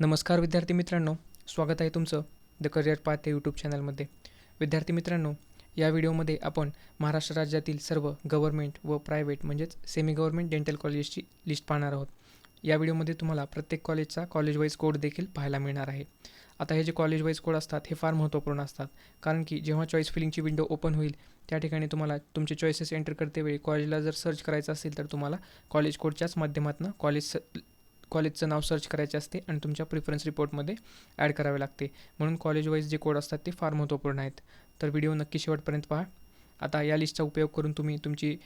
नमस्कार विद्यार्थी मित्रांनो स्वागत आहे तुमचं द करिअर पाथ या यूट्यूब चॅनलमध्ये विद्यार्थी मित्रांनो या व्हिडिओमध्ये आपण महाराष्ट्र राज्यातील सर्व गव्हर्मेंट व प्रायव्हेट म्हणजेच सेमी गव्हर्मेंट डेंटल कॉलेजची लिस्ट पाहणार आहोत. या व्हिडिओमध्ये तुम्हाला प्रत्येक कॉलेजचा कॉलेज वाईज कोड देखील पाहायला मिळणार आहे. आता हे जे कॉलेज वाईज कोड असतात हे फार महत्त्वपूर्ण असतात. कारण की जेव्हा चॉईस फिलिंगची विंडो ओपन होईल त्या ठिकाणी तुम्हाला तुमचे चॉईसेस एंटर करते वेळी कॉलेजला जर सर्च करायचं असेल तर तुम्हाला कॉलेज कोडच्याच माध्यमातून कॉलेज कॉलेजचं नाव सर्च करायचे असते आणि तुमच्या प्रिफरन्स रिपोर्टमध्ये ॲड करावे लागते. म्हणून कॉलेज वाईज जे कोड असतात ते फार महत्त्वपूर्ण आहेत. तर व्हिडिओ नक्की शेवटपर्यंत पहा. आता या लिस्टचा उपयोग करून तुम्ही तुमची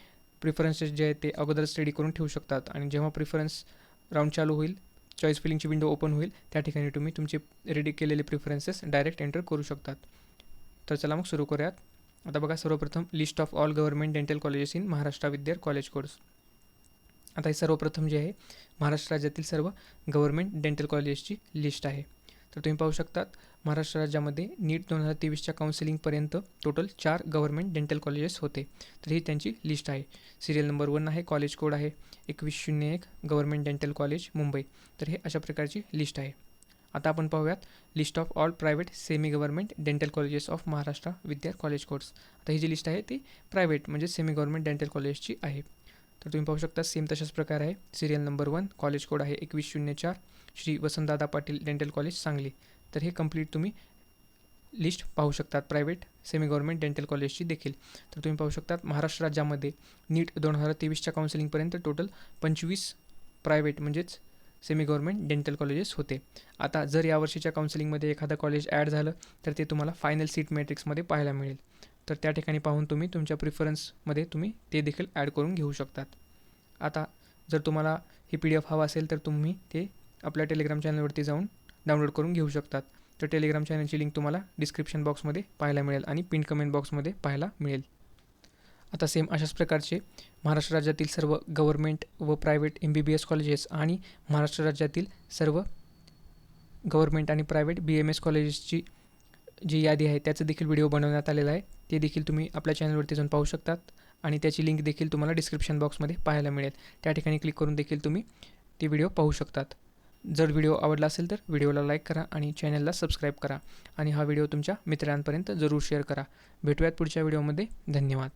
प्रिफरन्सेस जे आहेत ते अगोदर स्टडी करून ठेवू शकतात. आणि जेव्हा प्रिफरन्स राऊंड चालू होईल चॉईस फिलिंगची विंडो ओपन होईल त्या ठिकाणी तुम्ही तुमचे रेडी केलेले प्रिफरन्सेस डायरेक्ट एंटर करू शकतात. तर चला मग सुरू करूयात. आता बघा सर्वप्रथम list of all government dental colleges in Maharashtra Vidya college course आता हे सर्वप्रथम जे आहे महाराष्ट्र राज्यातील सर्व गव्हर्मेंट डेंटल कॉलेजेसची लिस्ट आहे. तर तुम्ही पाहू शकतात महाराष्ट्र राज्यामध्ये नीट दोन हजार तेवीसच्या काउन्सिलिंगपर्यंत टोटल चार गव्हर्मेंट डेंटल कॉलेजेस होते. तर ही त्यांची लिस्ट आहे. सिरियल नंबर वन आहे कॉलेज कोड आहे एकवीस शून्य एक गव्हर्मेंट डेंटल कॉलेज मुंबई. तर हे अशा प्रकारची लिस्ट आहे. आता आपण पाहूयात list of all private semi government dental colleges of Maharashtra Vidya college course आता ही जी लिस्ट आहे ती प्रायव्हेट म्हणजे सेमी गव्हर्मेंट डेंटल कॉलेजची आहे. तर तुम्ही पाहू शकता सेम तशाच प्रकार आहे. Serial number one college code आहे एकवीस शून्य चार. Shri Vasantdada Patil dental college Sangli. तर हे कंप्लीट तुम्ही लिस्ट पाहू शकतात प्रायव्हेट सेमी गव्हर्मेंट डेंटल कॉलेजची देखील. तर तुम्ही पाहू शकतात महाराष्ट्र राज्यामध्ये नीट दोन हजार तेवीसच्या काउन्सिलिंगपर्यंत टोटल पंचवीस प्रायव्हेट म्हणजेच सेमी गव्हर्मेंट डेंटल कॉलेजेस होते. आता जर यावर्षीच्या काउन्सिलिंगमध्ये एखादं कॉलेज ॲड झालं तर ते तुम्हाला फायनल सीट मॅट्रिक्समध्ये पाहायला मिळेल. तर त्या ठिकाणी पाहून तुम्ही तुमच्या प्रिफरन्समध्ये तुम्ही ते देखील ॲड करून घेऊ शकतात. आता जर तुम्हाला ही पी डी एफ हवा असेल तर तुम्ही ते आपल्या टेलिग्राम चॅनलवरती जाऊन डाउनलोड करून घेऊ शकतात. तर टेलिग्राम चॅनलची लिंक तुम्हाला डिस्क्रिप्शन बॉक्समध्ये पाहायला मिळेल आणि पिन कमेंट बॉक्समध्ये पाहायला मिळेल. आता सेम अशाच प्रकारचे महाराष्ट्र राज्यातील सर्व गव्हर्मेंट व private M B B S colleges आणि महाराष्ट्र राज्यातील सर्व गव्हर्मेंट आणि प्रायव्हेट बी एम एस कॉलेजेसची जी यादी आहे त्याचं देखील व्हिडिओ बनवण्यात आलेला आहे. ते देखील तुम्ही आपल्या चॅनलवरती जाऊन पाहू शकतात. आणि त्याची लिंक देखील तुम्हाला डिस्क्रिप्शन बॉक्समध्ये पाहायला मिळेल. त्या ठिकाणी क्लिक करून देखील तुम्ही ते व्हिडिओ पाहू शकतात. जर व्हिडिओ आवडला असेल तर व्हिडिओला लाईक करा आणि चॅनलला सबस्क्राईब करा. आणि हा व्हिडिओ तुमच्या मित्रांपर्यंत जरूर शेअर करा. भेटूयात पुढच्या व्हिडिओमध्ये धन्यवाद.